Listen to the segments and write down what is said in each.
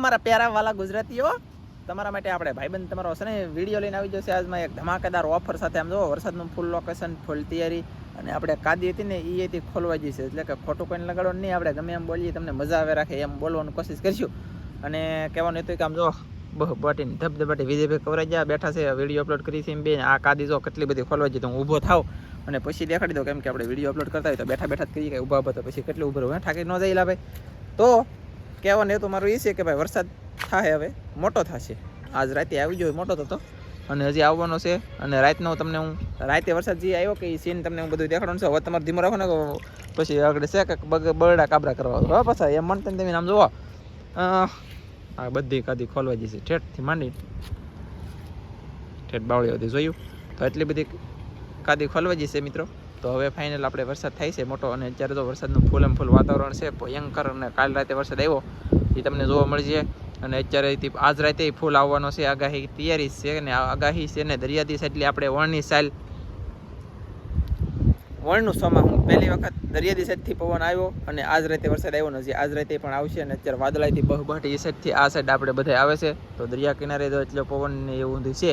મારા પ્યારા વાલા ગુજરાતીઓ, તમારા માટે આપણે ભાઈબંધ તમારો હશે ને, વીડિયો લઈને આવી જશે આજમાં એક ધમાકેદાર ઓફર સાથે. આમ જો, વરસાદનું ફૂલ લોકેશન ફૂલ તૈયારી અને આપણે કાદી હતી ને એ હતી ખોલવા જઈશે. એટલે કે ખોટું કોઈને લગાડવાનું નહીં. આપણે ગમે એમ બોલીએ, તમને મજા આવે, રાખે, એમ બોલવાની કોશિશ કરીશું. અને કહેવાનું હતું કે આમ જો, બહુ બટીને ધબધબાટી વિજયભાઈ કવરાઈ ગયા, બેઠા છે, વીડિયો અપલોડ કરી છે એમ બે. આ કાદી જો કેટલી બધી ખોલવા જઈએ તો હું ઊભો થાવ. અને પછી દેખાડી દો કેમ કે આપણે વીડિયો અપલોડ કરતા હોય તો બેઠા બેઠા જ કરીએ કે ઊભા ઊભા તો પછી કેટલું ઊભું રહું, હે? ઠાકી ન જાય ભાઈ તો કહેવાનું તો મારું એ છે કે ભાઈ વરસાદ થાય હવે, મોટો થશે. આજ રાતે આવી ગયો મોટો થતો અને હજી આવવાનો છે અને રાતનો તમને હું, રાતે વરસાદ જે આવ્યો કે એ સીન તમને હું બધું દેખાડવાનું છે. હવે તમારે ધીમો રાખો ને પછી આગળ છે કે બરડા કાબરા કરવા હવે પાછા એમ મન તમે આમ જોવા. આ બધી કાદી ખોલવા જશે ઠેઠથી માંડી. ઠેઠ બાવળી હતી જોયું. તો એટલી બધી કાદી ખોલવા જશે મિત્રો. તો હવે ફાઇનલ આપણે વરસાદ થાય છે. મોટો અને અત્યારે તો વરસાદનું ફૂલ એમ ફૂલ વાતાવરણ છે, ભયંકર અને કાલ રાતે વરસાદ આવ્યો, એ તમને જોવા મળશે. અને અત્યારે આજ રાતે ફૂલ આવવાનો છે, આગાહી તૈયારી છે અને આગાહી છે ને દરિયાદી એટલે આપણે વણની સાલ વણનું સોમાં હું પહેલી વખત દરિયાદી સાઈડથી પવન આવ્યો અને આજ રાતે વરસાદ આવ્યો નથી આજ રાતે પણ આવશે અને અત્યારે વાદળાથી બહબહાટી એ સાઈડથી આ સાઈડ આપણે બધા આવે છે. તો દરિયા કિનારે તો એટલો પવન ને એવું છે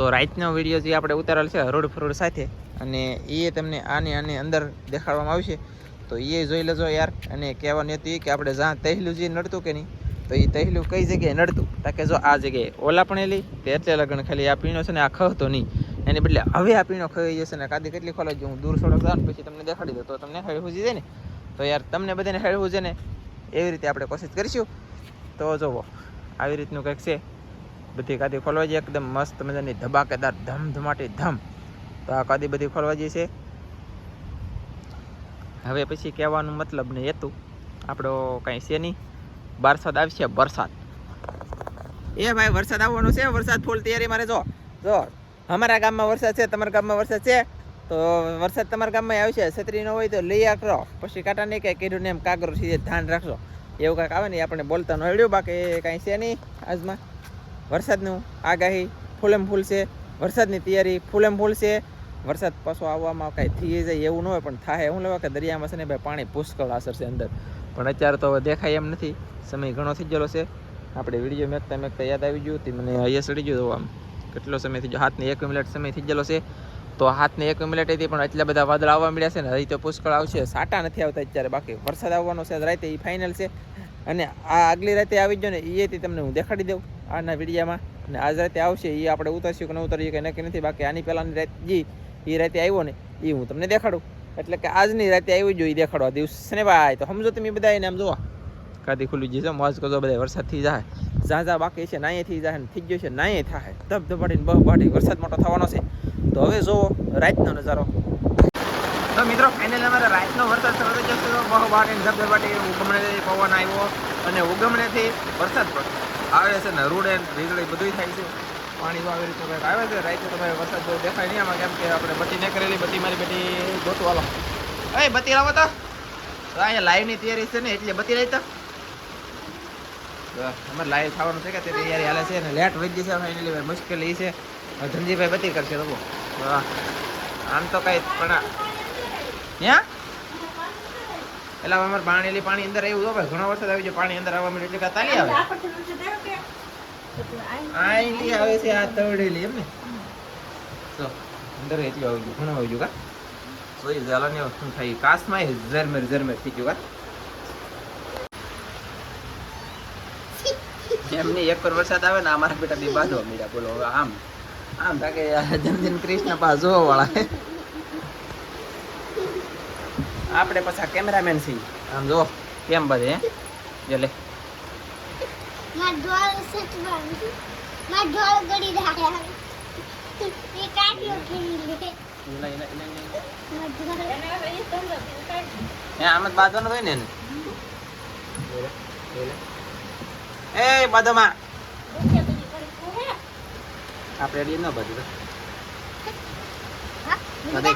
તો રાઈતનો વીડિયો જે આપણે ઉતારેલ છે હરોડ ફરોડ સાથે, અને એ તમને આની આની અંદર દેખાડવામાં આવશે. તો એ જોઈ લેજો યાર, અને કહેવાની હતું કે આપણે જ્યાં તહેલું જે નડતું કે નહીં, તો એ તહેલું કઈ જગ્યાએ નડતું? તાકે જો આ જગ્યાએ ઓલા પણ એલી, તે એટલે લગન ખાલી આ પીણો છે ને આ ખહતો નહીં. એની બદલે હવે આ પીણો ખાઈ જશે ને કાદી કેટલી ખોલો હું દૂર થોડોક જાઉં પછી તમને દેખાડી દઉં. તો તમને હેળ હુજી ને. તો યાર તમને બધાને હેળ હુજે ને એવી રીતે આપણે કોશિશ કરીશું. તો જુઓ આવી રીતનું કંઈક છે. બધી કાદી ખોલવા જઈએ એકદમ મસ્ત મજાની ધબાકેદાર, ધમધમાટી ધમ. તો આ કાદી બધી ખોલવા જઈએ છે. હવે પછી કહેવાનું મતલબ ને હતું, આપણો કાંઈ છે નહીં. વરસાદ આવશે, વરસાદ. એ ભાઈ, વરસાદ આવવાનો છે, વરસાદ ફૂલ તૈયારી મારે જો. જો, અમારા ગામમાં વરસાદ છે, તમારા ગામમાં વરસાદ છે? તો વરસાદ તમારા ગામમાં આવશે, છત્રી ન હોય તો લઈ આકરો. પછી કાંટા નહીં કાંઈ કીધું ને એમ કાગરો સીધે ધ્યાન રાખજો. એવું કાંઈક આવે ને આપણે બોલતા ન બાકી કાંઈ છે નહીં આજમાં. વરસાદનું આગાહી ફૂલેમ ફૂલ છે, વરસાદની તૈયારી ફૂલેમ ફૂલ છે. વરસાદ પાછો આવવામાં કાંઈ થઈ જાય એવું ન હોય, પણ થાય એવું લેવા કે દરિયામાં છે ને ભાઈ પાણી પુષ્કળ છે અંદર. પણ અત્યારે તો હવે દેખાય એમ નથી, સમય ઘણો થઈ ગયેલો છે. આપણે વીડિયો મેકતા મેકતા યાદ આવી ગયું તે મને અહીંયા સડી ગયું આમ. કેટલો સમય થઈ ગયો? હાથને એક મિનિટ સમય થઈ ગયેલો છે. તો હાથને એક મિનિટ હતી, પણ એટલા બધા વાદળ આવવા મળ્યા છે ને, હજી તો પુષ્કળ આવશે. સાટા નથી આવતા અત્યારે, બાકી વરસાદ આવવાનો છે રાતે એ ફાઇનલ છે. અને આ આગલી રાતે આવી ગયો ને એથી તમને હું દેખાડી દઉં. આના વિડીયામાં. અને આજ રાતે આવશે એ આપણે ઉતરશું કે ન ઉતરીએ કે નક્કી નથી. બાકી આની પહેલાંની રાત જી એ રાતે આવ્યો ને એ હું તમને દેખાડું. એટલે કે આજની રાતે આવી જોઈએ દેખાડવા દિવસ ને ભાઈ. તો સમજો તમે બધા એને આમ જોવા. કાદી ખુલ્લી જશે મોજ કરજો બધા વરસાદ થઈ જાય. ઝા ઝા બાકી છે નાયે થઈ જાય થઈ ગયો છે નાયે થાય. ધબધબાટીને બહુ બાટી, વરસાદ મોટો થવાનો છે. તો હવે જોવો, રાતનો નજારો. તો મિત્રો ફાઇનલ અમારે રાતનો વરસાદ થયો જશે બહુ બાટીને ધબધબાટી ઉગમણેથી પવન આવ્યો અને ઉગમણેથી વરસાદ પણ આવે છે ને રૂડે વીજળી બધું થાય છે. પાણી આવી રીતે કંઈક આવે છે રાતે તો ભાઈ વરસાદ બહુ દેખાય નહીં આમાં કેમ કે આપણે બત્તી ન કરેલી બત્તી મારી બેટી ગોતું હાલો. એ બત્તી લાવો તો. અહીંયા અહીંયા લાઈવની તૈયારી છે ને એટલે બત્તી રહી તો. અમારે લાઈવ થવાનું છે કે તે તૈયારી હાલે છે ને લેટ વધી છે ફાઇનલી ભાઈ મુશ્કેલ છે. ધનજીભાઈ બત્તી કરશે તો આમ તો કઈ પણ ત્યાં એટલે અમારે પાણી પાણી અંદર એવું તો ભાઈ ઘણો વરસાદ આવી જાય પાણી અંદર આવવા મળે એટલે કે તાલી આવે. આઈલી આવે છે, આ તવડેલી એમ ને? તો અંદર એટલું આવી ગયું ઘણું આવી ગયું કા સોઈ ઝાલા વસ્તુ થઈ કાસમાં ઝરમેર ઝરમેર થઈ ગયું કા? એમની એક પર વરસાદ આવે ને અમારા બેટા બે બાંધવા મળ્યા બોલો આમ આમ તાકે જમદિન કૃષ્ણ પા જોવા વાળા આપણે પાછા કેમેરામેન છીએ. આમ જો કેમ બધે એટલે માર ડોળ સચવાનું માર ડોળ ગડી રહ્યા એ કાઢ્યો ખેલી. લે એના- એના- એના- એના- માર ડોળ હે આમ જ બાંધવાનું હોય ને એને? એ બાંધોમાં. આપણે અડીએ ન બધું હૃદય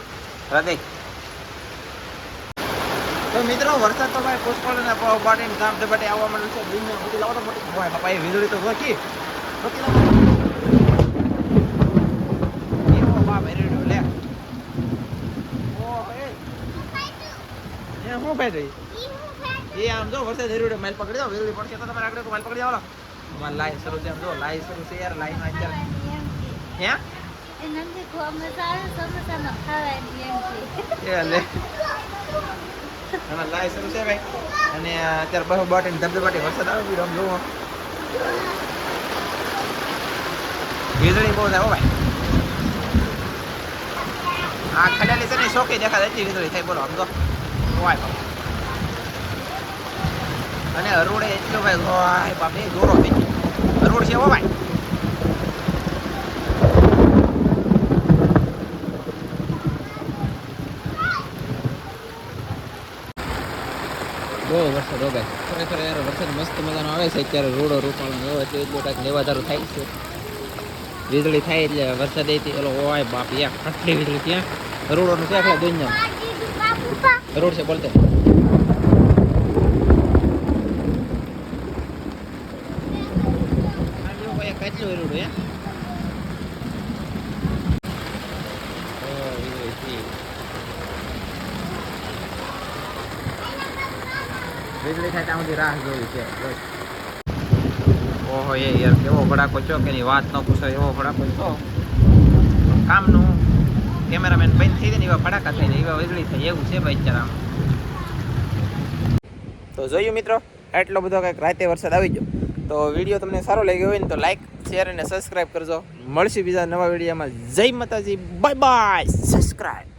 હૃદય. તો મિત્રો વરસાદ તો ભાઈ પુષ્કળ ને બાટી ગામ દબાટી આવવા માંડ્યું છે. દિન મોટી લાવો તો મોટી ભાઈ બાપા એ વીજળી તો એ હું ભાઈ રહી એ આમ જો વરસાદ હેરુડે માઇલ પકડી દો પડશે તો તમારે આગળ માલ પકડી જાવ મારે લાઈન શરૂ છે આમ જો લાઈન શરૂ છે યાર લાઈન અત્યારે. હે? એ નથી ખોમાં સારું સમોસામાં ખાવાની એમ છે. એ લે. અને અત્યારે બહુ બાટી ધબધબાટી વરસાદ આવે આમ જોવો. વીજળી બહુ થાય ભાઈ. આ ખડેલી છે ને, શોખી દેખાય એટલી વીજળી થાય, બોલો, આમ તો વાય. અને હરોડે એટલો ભાઈ, વાય બાપ, એ જોરો થઈ ગયો છે હો ભાઈ. બહુ વરસાદ હો ભાઈ ખરેખર યાર, વરસાદ મસ્ત મજાનો આવે છે. અત્યારે રોડો રોપાણો એવો એટલે એટલું કાંઈક લેવાધારું થાય છે. વીજળી થાય એટલે વરસાદ એ એલો ઓય બાપ, યા આટલી વીજળી ત્યાં રોડોનું છે આખલા દુનિયા રોડ છે બોલતે. કેટલું રોડ હે વીજળી થાય ત્યાં સુધી રાહ જોવી છે. ઓહો, એ યાર, કેવો ભડાકો છો કે એની વાત ન પૂછો, એવો ભડાકો છો? કામનું કેમેરામેન બંધ થઈ જાય ને એવા ભડાકા થઈને, એવા વીજળી થાય, એવું છે ભાઈ ચાર તો જોયું મિત્રો એટલો બધો કંઈક રાતે વરસાદ આવી ગયો. તો વીડિયો તમને સારો લાગ્યો હોય ને તો લાઈક શેર અને સબસ્ક્રાઈબ કરજો. મળશે બીજા નવા વિડીયોમાં. જય માતાજી. Bye bye subscribe